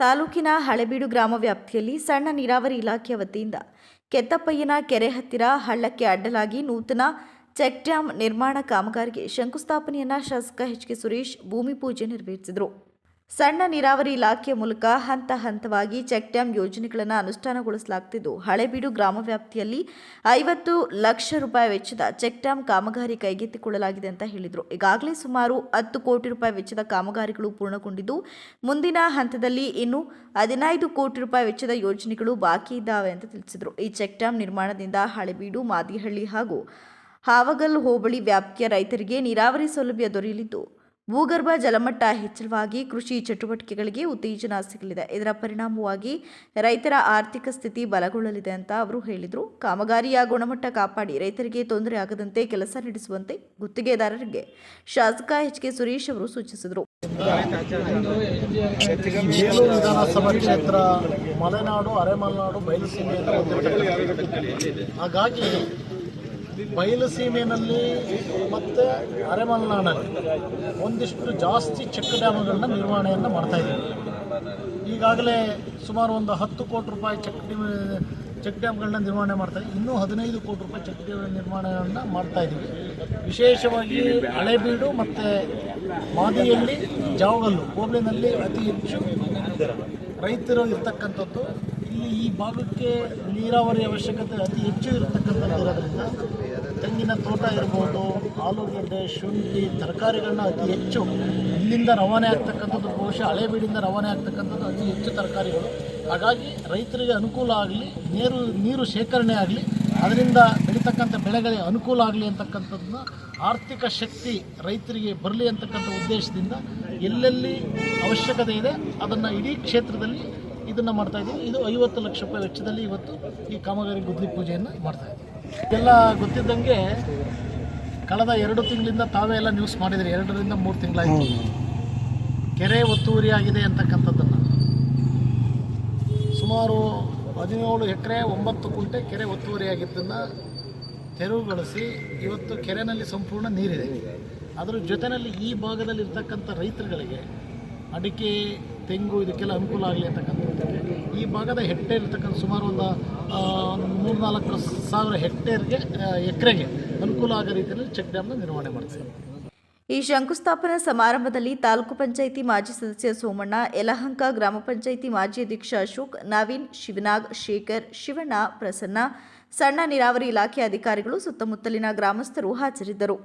ತಾಲೂಕಿನ ಹಳೆಬೀಡು ಗ್ರಾಮ ವ್ಯಾಪ್ತಿಯಲ್ಲಿ ಸಣ್ಣ ನೀರಾವರಿ ಇಲಾಖೆಯ ವತಿಯಿಂದ ಕೆತ್ತಪ್ಪಯ್ಯನ ಕೆರೆ ಹತ್ತಿರ ಹಳ್ಳಕ್ಕೆ ಅಡ್ಡಲಾಗಿ ನೂತನ ಚೆಕ್ ಡ್ಯಾಂ ನಿರ್ಮಾಣ ಕಾಮಗಾರಿಗೆ ಶಂಕುಸ್ಥಾಪನೆಯನ್ನ ಶಾಸಕ ಎಚ್ ಕೆ ಸುರೇಶ್ ಭೂಮಿ ಪೂಜೆ ನೆರವೇರಿಸಿದರು. ಸಣ್ಣ ನೀರಾವರಿ ಇಲಾಖೆಯ ಮೂಲಕ ಹಂತ ಹಂತವಾಗಿ ಚೆಕ್ ಡ್ಯಾಂ ಯೋಜನೆಗಳನ್ನು ಅನುಷ್ಠಾನಗೊಳಿಸಲಾಗುತ್ತಿದ್ದು ಹಳೆಬೀಡು ಗ್ರಾಮ ವ್ಯಾಪ್ತಿಯಲ್ಲಿ ಐವತ್ತು ಲಕ್ಷ ರೂಪಾಯಿ ವೆಚ್ಚದ ಚೆಕ್ ಡ್ಯಾಂ ಕಾಮಗಾರಿ ಕೈಗೆತ್ತಿಕೊಳ್ಳಲಾಗಿದೆ ಅಂತ ಹೇಳಿದರು. ಈಗಾಗಲೇ ಸುಮಾರು ಹತ್ತು ಕೋಟಿ ರೂಪಾಯಿ ವೆಚ್ಚದ ಕಾಮಗಾರಿಗಳು ಪೂರ್ಣಗೊಂಡಿದ್ದು, ಮುಂದಿನ ಹಂತದಲ್ಲಿ ಇನ್ನು ಹದಿನೈದು ಕೋಟಿ ರೂಪಾಯಿ ವೆಚ್ಚದ ಯೋಜನೆಗಳು ಬಾಕಿ ಇದ್ದಾವೆ ಅಂತ ತಿಳಿಸಿದರು. ಈ ಚೆಕ್ ಡ್ಯಾಂ ನಿರ್ಮಾಣದಿಂದ ಹಳೆಬೀಡು, ಮಾದಿಹಳ್ಳಿ ಹಾಗೂ ಹಾವಗಲ್ ಹೋಬಳಿ ವ್ಯಾಪ್ತಿಯ ರೈತರಿಗೆ ನೀರಾವರಿ ಸೌಲಭ್ಯ ದೊರೆಯಲಿದ್ದು ಭೂಗರ್ಭ ಜಲಮಟ್ಟ ಹೆಚ್ಚಳವಾಗಿ ಕೃಷಿ ಚಟುವಟಿಕೆಗಳಿಗೆ ಉತ್ತೇಜನ ಸಿಗಲಿದೆ. ಇದರ ಪರಿಣಾಮವಾಗಿ ರೈತರ ಆರ್ಥಿಕ ಸ್ಥಿತಿ ಬಲಗೊಳ್ಳಲಿದೆ ಅಂತ ಅವರು ಹೇಳಿದರು. ಕಾಮಗಾರಿಯ ಗುಣಮಟ್ಟ ಕಾಪಾಡಿ ರೈತರಿಗೆ ತೊಂದರೆ ಆಗದಂತೆ ಕೆಲಸ ನಡೆಸುವಂತೆ ಗುತ್ತಿಗೆದಾರರಿಗೆ ಶಾಸಕ ಎಚ್ ಕೆ ಸುರೇಶ್ ಅವರು ಸೂಚಿಸಿದರು. ವಿಧಾನಸಭಾ ಕ್ಷೇತ್ರ, ಮಲೆನಾಡು, ಅರೆಮಲೆನಾಡು ಹಾಗಾಗಿ ಬಯಲುಸೀಮೆಯಲ್ಲಿ ಮತ್ತು ಅರೆಮಲೆನಾಡಲ್ಲಿ ಒಂದಿಷ್ಟು ಜಾಸ್ತಿ ಚೆಕ್ ಡ್ಯಾಮ್ಗಳನ್ನ ನಿರ್ವಹಣೆಯನ್ನು ಮಾಡ್ತಾ ಇದ್ದೀವಿ ಈಗಾಗಲೇ ಸುಮಾರು ಒಂದು ಹತ್ತು ಕೋಟಿ ರೂಪಾಯಿ ಚೆಕ್ ಚೆಕ್ ಡ್ಯಾಮ್ಗಳನ್ನ ನಿರ್ವಹಣೆ ಮಾಡ್ತಾ ಇದ್ದೀವಿ ಇನ್ನೂ ಹದಿನೈದು ಕೋಟಿ ರೂಪಾಯಿ ಚೆಕ್ ಡ್ಯಾಮ್ ನಿರ್ಮಾಣವನ್ನು ಮಾಡ್ತಾ ಇದ್ದೀವಿ. ವಿಶೇಷವಾಗಿ ಹಳೆಬೀಡು ಮತ್ತು ಮಾದಿಯಲ್ಲಿ ಜಾವಗಲ್ಲು, ಹೋಬಳಿನಲ್ಲಿ ಅತಿ ಹೆಚ್ಚು ರೈತರು ಇರ್ತಕ್ಕಂಥದ್ದು ಇಲ್ಲಿ ಈ ಭಾಗಕ್ಕೆ ನೀರಾವರಿ ಅವಶ್ಯಕತೆ ಅತಿ ಹೆಚ್ಚು ಇರತಕ್ಕಂಥದ್ದು ಇರೋದ್ರಿಂದ ತೆಂಗಿನ ತೋಟ ಇರ್ಬೋದು, ಆಲೂಗಡ್ಡೆ, ಶುಂಠಿ, ತರಕಾರಿಗಳನ್ನ ಅತಿ ಹೆಚ್ಚು ಇಲ್ಲಿಂದ ರವಾನೆ ಆಗ್ತಕ್ಕಂಥದ್ದು, ಬಹುಶಃ ಹಳೆಬೀಡಿಂದ ರವಾನೆ ಆಗ್ತಕ್ಕಂಥದ್ದು ಅತಿ ಹೆಚ್ಚು ತರಕಾರಿಗಳು. ಹಾಗಾಗಿ ರೈತರಿಗೆ ಅನುಕೂಲ ಆಗಲಿ, ನೀರು ನೀರು ಶೇಖರಣೆ ಆಗಲಿ, ಅದರಿಂದ ಬೆಳೀತಕ್ಕಂಥ ಬೆಳೆಗಳಿಗೆ ಅನುಕೂಲ ಆಗಲಿ ಅಂತಕ್ಕಂಥದ್ದನ್ನ ಆರ್ಥಿಕ ಶಕ್ತಿ ರೈತರಿಗೆ ಬರಲಿ ಅಂತಕ್ಕಂಥ ಉದ್ದೇಶದಿಂದ ಎಲ್ಲೆಲ್ಲಿ ಅವಶ್ಯಕತೆ ಇದೆ, ಅದನ್ನು ಇಡೀ ಕ್ಷೇತ್ರದಲ್ಲಿ ಇದನ್ನು ಮಾಡ್ತಾ ಇದ್ದೀವಿ. ಇದು ಐವತ್ತು ಲಕ್ಷ ರೂಪಾಯಿ ವೆಚ್ಚದಲ್ಲಿ ಇವತ್ತು ಈ ಕಾಮಗಾರಿ ಗುದ್ಲಿ ಪೂಜೆಯನ್ನು ಮಾಡ್ತಾ ಇದ್ದೀವಿ. ಎಲ್ಲ ಗೊತ್ತಿದ್ದಂಗೆ ಕಳೆದ ಎರಡು ತಿಂಗಳಿಂದ ತಾವೇ ಎಲ್ಲ ನ್ಯೂಸ್ ಮಾಡಿದ್ರಿ. ಎರಡರಿಂದ ಮೂರು ತಿಂಗಳಾಯಿತು. ಕೆರೆ ಒತ್ತುವರಿ ಆಗಿದೆ ಅಂತಕ್ಕಂಥದ್ದನ್ನು. ಸುಮಾರು ಹದಿನೇಳು ಎಕರೆ ಒಂಬತ್ತು ಕುಂಟೆ ಕೆರೆ ಒತ್ತುವರಿಯಾಗಿದ್ದನ್ನು ತೆರವುಗೊಳಿಸಿ ಇವತ್ತು ಕೆರೆನಲ್ಲಿ ಸಂಪೂರ್ಣ ನೀರಿದೆ. ಅದರ ಜೊತೆಯಲ್ಲಿ ಈ ಭಾಗದಲ್ಲಿರ್ತಕ್ಕಂಥ ರೈತರುಗಳಿಗೆ ಅಡಿಕೆ ತೆಂಗು ಇದಕ್ಕೆಲ್ಲ ಅನುಕೂಲ ಆಗಲಿ ಅಂತಕ್ಕಂಥದ್ದಕ್ಕೆ ಈ ಭಾಗದ ಹೆಕ್ಟೇರ್ ಇರ್ತಕ್ಕಂಥ ಸುಮಾರು ಒಂದು ಮೂರು ನಾಲ್ಕು ಸಾವಿರ ಹೆಕ್ಟೇರ್ಗೆ ಎಕರೆಗೆ ಅನುಕೂಲ ಆಗೋ ರೀತಿಯಲ್ಲಿ ಚೆಕ್ ಡ್ಯಾಮ್ನ ನಿರ್ವಹಣೆ ಮಾಡ್ತೀವಿ. ಈ ಶಂಕುಸ್ಥಾಪನಾ ಸಮಾರಂಭದಲ್ಲಿ ತಾಲೂಕು ಪಂಚಾಯಿತಿ ಮಾಜಿ ಸದಸ್ಯ ಸೋಮಣ್ಣ, ಯಲಹಂಕ ಗ್ರಾಮ ಪಂಚಾಯಿತಿ ಮಾಜಿ ಅಧ್ಯಕ್ಷ ಅಶೋಕ್, ನವೀನ್, ಶಿವನಾಗ್, ಶೇಖರ್, ಶಿವಣ್ಣ, ಪ್ರಸನ್ನ, ಸಣ್ಣ ನೀರಾವರಿ ಇಲಾಖೆ ಅಧಿಕಾರಿಗಳು ಸುತ್ತಮುತ್ತಲಿನ ಗ್ರಾಮಸ್ಥರು ಹಾಜರಿದ್ದರು.